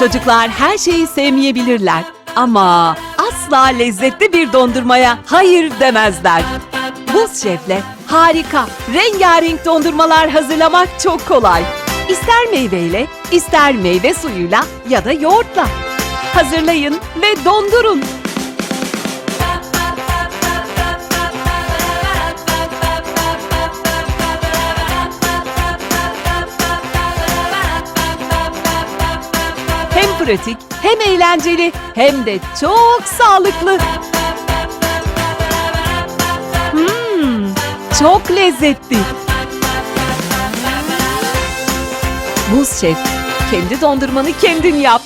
Çocuklar her şeyi sevmeyebilirler ama asla lezzetli bir dondurmaya hayır demezler. Buz Şef'le harika, rengarenk dondurmalar hazırlamak çok kolay. İster meyveyle, ister meyve suyuyla ya da yoğurtla. Hazırlayın ve dondurun. Pratik, hem eğlenceli, hem de çok sağlıklı. Hmm, çok lezzetli. Buz Şef, kendi dondurmanı kendin yap.